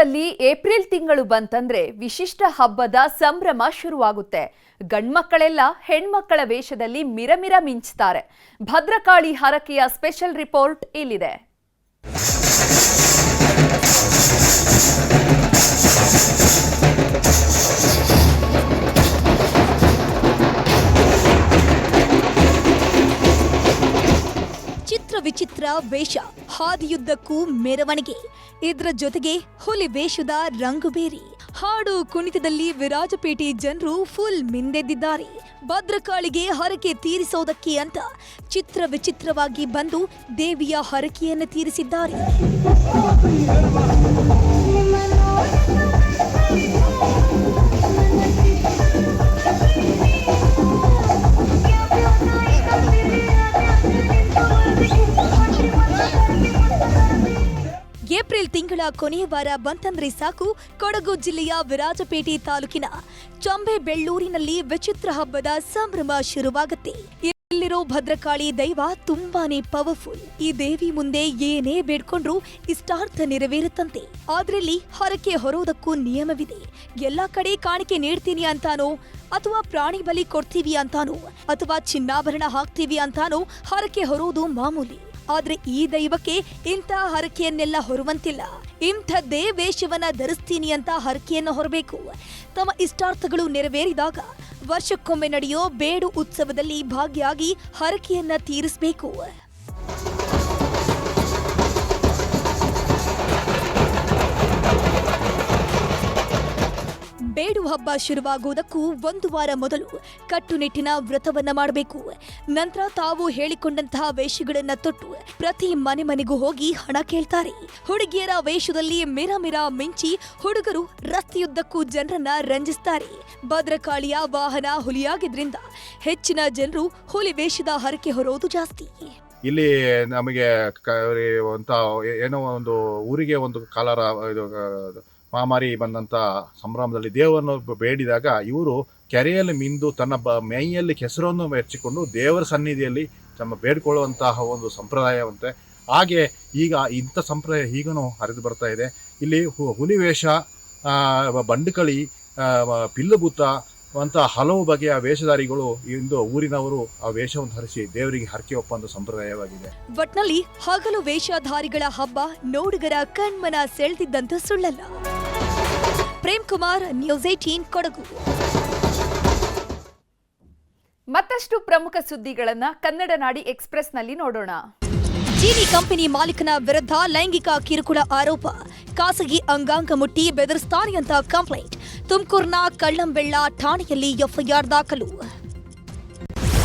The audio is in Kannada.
ನಮ್ಮೂರಲ್ಲಿ ಏಪ್ರಿಲ್ ತಿಂಗಳು ಬಂತಂದ್ರೆ ವಿಶಿಷ್ಟ ಹಬ್ಬದ ಸಂಭ್ರಮ ಶುರುವಾಗುತ್ತೆ. ಗಂಡ್ಮಕ್ಕಳೆಲ್ಲ ಹೆಣ್ಮಕ್ಕಳ ವೇಷದಲ್ಲಿ ಮಿರಮಿರ ಮಿಂಚ್ತಾರೆ. ಭದ್ರಕಾಳಿ ಹರಕೆಯ ಸ್ಪೆಷಲ್ ರಿಪೋರ್ಟ್ ಇಲ್ಲಿದೆ. ಚಿತ್ರ ವಿಚಿತ್ರ ವೇಷ, ಹಾದಿಯುದ್ದಕ್ಕೂ ಮೆರವಣಿಗೆ. ಇದರ ಜೊತೆಗೆ ಹುಲಿ ವೇಷದ ರಂಗು ಬೇರಿ. ಹಾಡು ಕುಣಿತದಲ್ಲಿ ವಿರಾಜಪೇಟೆ ಜನರು ಫುಲ್ ಮಿಂದೆದ್ದಿದ್ದಾರೆ. ಭದ್ರಕಾಳಿಗೆ ಹರಕೆ ತೀರಿಸೋದಕ್ಕೆ ಅಂತ ಚಿತ್ರ ವಿಚಿತ್ರವಾಗಿ ಬಂದು ದೇವಿಯ ಹರಕೆಯನ್ನು ತೀರಿಸಿದ್ದಾರೆ. ಏಪ್ರಿಲ್ ತಿಂಗಳ ಕೊನೆಯ ವಾರ ಬಂತಂದ್ರೆ ಸಾಕು. ಕೊಡಗು ಜಿಲ್ಲೆಯ ವಿರಾಜಪೇಟೆ ತಾಲೂಕಿನ ಚಂಬೆ ಬೆಳ್ಳೂರಿನಲ್ಲಿ ವಿಚಿತ್ರ ಹಬ್ಬದ ಸಂಭ್ರಮ ಶುರುವಾಗುತ್ತೆ. ಇಲ್ಲಿರೋ ಭದ್ರಕಾಳಿ ದೈವ ತುಂಬಾನೇ ಪವರ್ಫುಲ್. ಈ ದೇವಿ ಮುಂದೆ ಏನೇ ಬೇಡ್ಕೊಂಡ್ರು ಇಷ್ಟಾರ್ಥ ನೆರವೇರುತ್ತಂತೆ. ಆದ್ರಲ್ಲಿ ಹರಕೆ ಹೊರೋದಕ್ಕೂ ನಿಯಮವಿದೆ. ಎಲ್ಲಾ ಕಡೆ ಕಾಣಿಕೆ ನೀಡ್ತೀನಿ ಅಂತಾನೋ, ಅಥವಾ ಪ್ರಾಣಿ ಬಲಿ ಕೊಡ್ತೀವಿ ಅಂತಾನೋ, ಅಥವಾ ಚಿನ್ನಾಭರಣ ಹಾಕ್ತೀವಿ ಅಂತಾನೋ ಹರಕೆ ಹೊರೋದು ಮಾಮೂಲಿ. ಆದ್ರೆ ಈ ದೈವಕ್ಕೆ ಇಂಥ ಹರಕೆಯನ್ನೆಲ್ಲ ಹೊರುವಂತಿಲ್ಲ. ಇಂಥದ್ದೇ ವೇಷವನ್ನ ಧರಿಸ್ತೀನಿ ಅಂತ ಹರಕೆಯನ್ನು ಹೊರಬೇಕು. ತಮ್ಮ ಇಷ್ಟಾರ್ಥಗಳು ನೆರವೇರಿದಾಗ ವರ್ಷಕ್ಕೊಮ್ಮೆ ನಡೆಯೋ ಬೇಡು ಉತ್ಸವದಲ್ಲಿ ಭಾಗಿಯಾಗಿ ಹರಕೆಯನ್ನ ತೀರಿಸಬೇಕು. ಬೇಡು ಹಬ್ಬ ಶುರುವಾಗುವುದಕ್ಕೂ ಒಂದು ವಾರ ಮೊದಲು ಕಟ್ಟುನಿಟ್ಟಿನ ವ್ರತವನ್ನ ಮಾಡಬೇಕು. ನಂತರ ತಾವು ಹೇಳಿಕೊಂಡಂತಹ ವೇಷಗಳನ್ನ ತೊಟ್ಟು ಪ್ರತಿ ಮನೆ ಮನೆಗೂ ಹೋಗಿ ಹಣ ಕೇಳ್ತಾರೆ. ಹುಡುಗಿಯರ ವೇಷದಲ್ಲಿ ಮಿರ ಮಿರ ಮಿಂಚಿ ಹುಡುಗರು ರಸ್ತೆಯುದ್ದಕ್ಕೂ ಜನರನ್ನ ರಂಜಿಸ್ತಾರೆ. ಭದ್ರಕಾಳಿಯ ವಾಹನ ಹುಲಿಯಾಗಿದ್ರಿಂದ ಹೆಚ್ಚಿನ ಜನರು ಹುಲಿ ವೇಷದ ಹರಕೆ ಹೊರೋದು ಜಾಸ್ತಿ. ಇಲ್ಲಿ ನಮಗೆ ಏನೋ ಒಂದು ಊರಿಗೆ ಒಂದು ಕಾಲರ ಇದು ಮಹಾಮಾರಿ ಬಂದಂಥ ಸಂಭ್ರಮದಲ್ಲಿ ದೇವರನ್ನು ಬೇಡಿದಾಗ ಇವರು ಕೆರೆಯಲ್ಲಿ ಮಿಂದು ತನ್ನ ಬ ಮೈಯಲ್ಲಿ ಕೆಸರನ್ನು ಮೆಚ್ಚಿಕೊಂಡು ದೇವರ ಸನ್ನಿಧಿಯಲ್ಲಿ ತಮ್ಮ ಬೇಡಿಕೊಳ್ಳುವಂತಹ ಒಂದು ಸಂಪ್ರದಾಯವಂತೆ. ಹಾಗೆ ಈಗ ಇಂಥ ಸಂಪ್ರದಾಯ ಈಗನೂ ಹರಿದು ಬರ್ತಾ ಇದೆ. ಇಲ್ಲಿ ಹು- ಹುಲಿ ವೇಷ ಆ, ಬಂಡುಕಳಿ ಪಿಲ್ಲುಭೂತ ಅಂತ ಹಲವು ಬಗೆಯ ವೇಷಧಾರಿಗಳು ಇಂದು ಊರಿನವರು ಆ ವೇಷವನ್ನು ಧರಿಸಿ ದೇವರಿಗೆ ಹರಕೆ ಒಪ್ಪಂದ ಸಂಪ್ರದಾಯವಾಗಿದೆ. ಒಟ್ನಲ್ಲಿ ಹಗಲು ವೇಷಧಾರಿಗಳ ಹಬ್ಬ ನೋಡುಗರ ಕಣ್ಮನ ಸೆಳೆದಿದ್ದಂತೂ ಸುಳ್ಳಲ್ಲ. Prem Kumar news eighteen Kodagu. ಮತ್ತಷ್ಟು ಪ್ರಮುಖ ಸುದ್ದಿಗಳನ್ನ ಕನ್ನಡ ನಾಡಿ ಎಕ್ಸ್ಪ್ರೆಸ್ನಲ್ಲಿ ನೋಡೋಣ. ಚೀನಿ ಕಂಪನಿ ಮಾಲೀಕನ ವಿರುದ್ಧ ಲೈಂಗಿಕ ಕಿರುಕುಳ ಆರೋಪ. ಖಾಸಗಿ ಅಂಗಾಂಗ ಮುಟ್ಟಿ ಬೆದರಿಸ್ತಾನೆ ಅಂತ ಕಂಪ್ಲೇಂಟ್. ತುಮಕೂರಿನ ಕಳ್ಳಂಬೆಳ್ಳ ಠಾಣೆಯಲ್ಲಿ ಎಫ್ಐಆರ್ ದಾಖಲು.